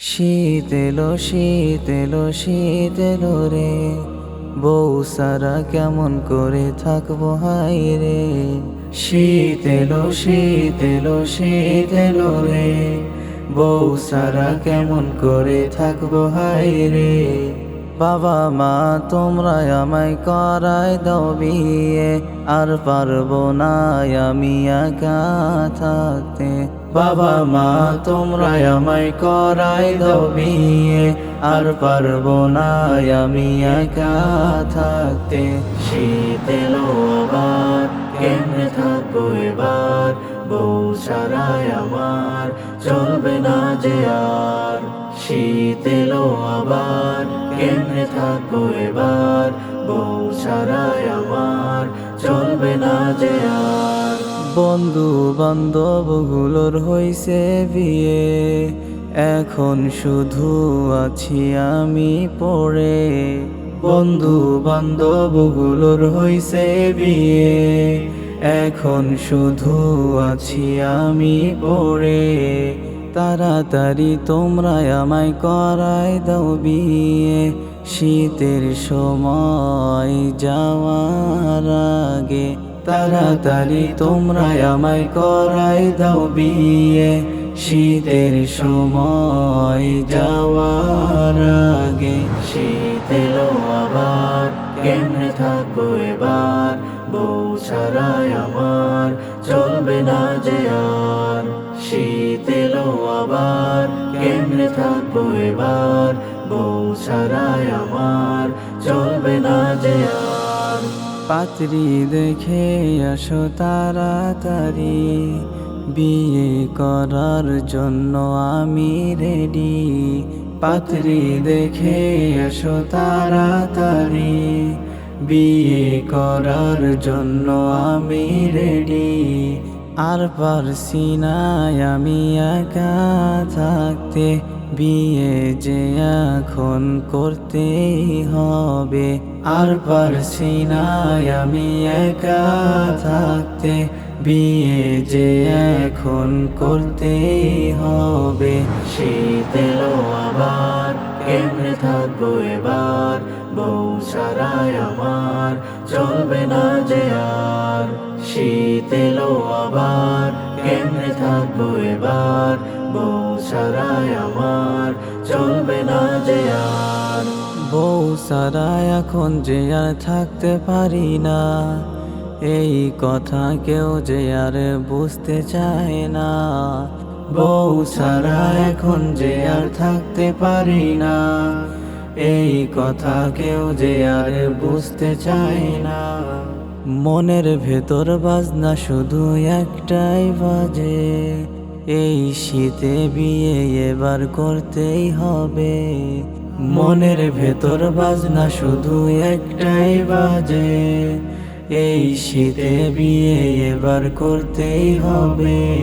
শীত এলো শীত এলো শীত এলো রে। বউ সারা কেমন করে থাকব হাই রে। শীত এলো শীত এলো শীত এলো রে। বউ সারা কেমন করে থাকব হাই রে। বাবা মা, তোমরা আমায় করাই দাও বিয়ে। আর পারব না আমি থাকতে। বাবা মা, তোমরা আমায় করাই দাও বিয়ে। আর পারব না আমি থাকতে। শীত এলো কেমনে থাকব এবার? বউ সারাই আমার চলবে না যে আর। শীত এলো আবার, কেমনে থাকব এবার? বউ সারাই আমার, চলবে না যে আর। বন্ধু বান্ধবগুলোর হইছে বিয়ে, এখন শুধু আছি আমি পড়ে বন্ধু বান্ধবগুলোর হইছে বিয়ে, এখন শুধু আছি আমি পড়ে তাড়াতাড়ি তোমরা আমায় করাই দাও বিয়ে। শীতের সময় যাওয়ার আগে তাড়াতাড়ি তোমরা আমায় করাই দাও বিয়ে। শীতের সময় যাওয়ার আগে শীত এলো আবার কেমনে থাকব এবার? বউ ছাড়াই আমার চলবে না যে আর। শীত এলো আবার, কেমনে থাকব এবার? বউ ছাড়াই আমার, চলবে না যে আর। পাত্রী দেখে আসো তাড়াতাড়ি, বিয়ে করার জন্য আমি রেডি। পাত্রী দেখে আসো তাড়াতাড়ি, বিয়ে করার জন্য আমি রেডি। আর পারছি না আমি একা থাকতে, বিয়ে যে এখন করতেই হবে। আর পারছি না আমি একা থাকতে, বিয়ে যে এখন করতেই হবে। শীত এলো আবার, কেমনে থাকব এবার? বউ সারাই আমার, চলবে না যে আর। শীত এলো আবার, কেমনে থাকব এবার? বউ সারাই আমার চলবে না যে আর। বউ সারা এখন যে আর থাকতে পারি না, এই কথা কেউ যে আর বুঝতে চায় না। বউ সারা এখন যে আর থাকতে পারি না, এই কথা কেউ যে আর বুঝতে চায় না। মনের ভেতর বাজনা শুধু একটাই বাজে। এই শীতে বিয়ে এবার করতেই হবে। মনের ভেতর বাজনা শুধু একটাই বাজে। এই শীতে বিয়ে এবার করতেই হবে।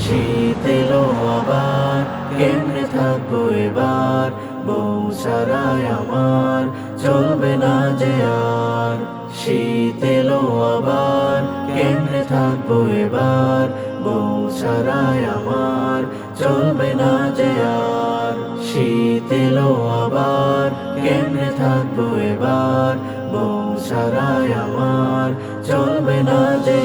শীত এলো আবার কেমনে থাকব এবার? বউ সারাই আমার চলবে না যে আর। শীত এলো আবার, কেমনে থাকব এবার? বউ সারায় আমার, চলবে না যে আর। শীত এলো আবার, কেমনে থাকব এবার? বউ সারায় আমার, চলবে না যে